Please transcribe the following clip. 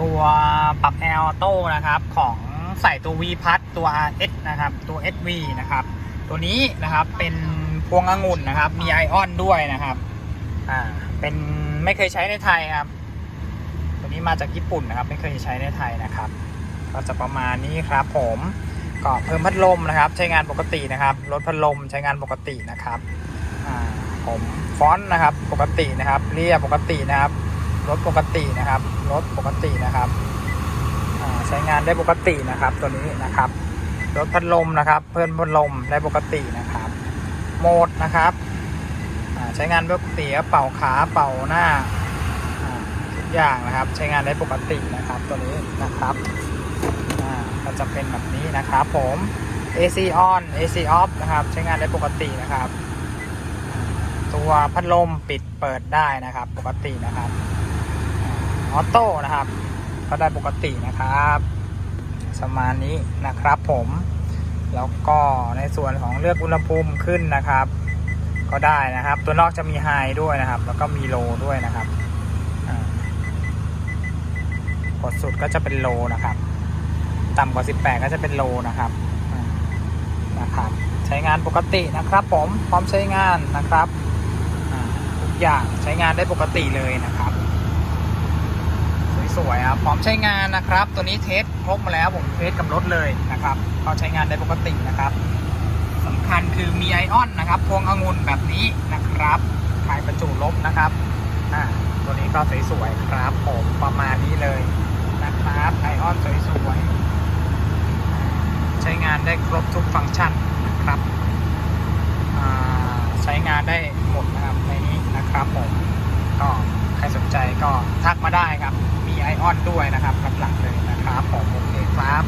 ตัวปรับแอร์ออโต้นะครับของใส่ตัว V พัดตัว RS นะครับตัว SV นะครับตัวนี้นะครับเป็นพวงองุ่นนะครับ มีไอออนด้วยนะครับอ่าเป็นไม่เคยใช้ในไทยครับ ตัวนี้มาจากญี่ปุ่นนะครับ ไม่เคยใช้ในไทยนะครับ ก็จะประมาณนี้ครับผมก็เพิ่มพัดลมนะครับ ใช้งานปกตินะครับลดพัดลมใช้งานปกตินะครับอ่าผมฟอนต์นะครับปกตินะครับ เรียบปกตินะครับ รถปกตินะครับ รถปกตินะครับใช้งานได้ปกตินะครับ ตัวนี้นะครับ รถพัดลมนะครับ เพิ่มพัดลมได้ปกตินะครับ โหมดนะครับใช้งานปกติเป่าขาเป่าหน้าทุกอย่างนะครับ ใช้งานได้ปกตินะครับ ตัวนี้นะครับก็จะเป็นแบบนี้นะครับผม AC on AC off นะครับ ใช้งานได้ปกตินะครับ ตัวพัดลมปิดเปิดได้นะครับ ปกตินะครับ ออโต้นะครับ ก็ได้ปกตินะครับประมาณนี้นะครับผม แล้วก็ในส่วนของเลือกอุณหภูมิขึ้นนะครับ ก็ได้นะครับ ตัวนอกจะมีไฮด้วยนะครับ แล้วก็มีโลด้วยนะครับกดสุดก็จะเป็นโลนะครับ ต่ำกว่า 18 ก็จะเป็นโลนะครับนะครับ ใช้งานปกตินะครับผมพร้อมใช้งานนะครับทุกอย่างใช้งานได้ปกติเลยนะครับ พร้อมใช้งานนะครับ ตัวนี้เทสครบมาแล้วผมเทสกับรถเลยนะครับก็ใช้งานได้ปกตินะครับสำคัญคือมีไอออนนะครับพวงองุ่นแบบนี้นะครับขายประจุลบนะครับอ่าตัวนี้ก็สวยๆครับผมประมาณนี้เลยนะครับไอออนสวยๆใช้งานได้ครบทุกฟังก์ชันนะครับ ไอออนด้วยนะครับกับหลังเลยนะครับผมโอเคครับ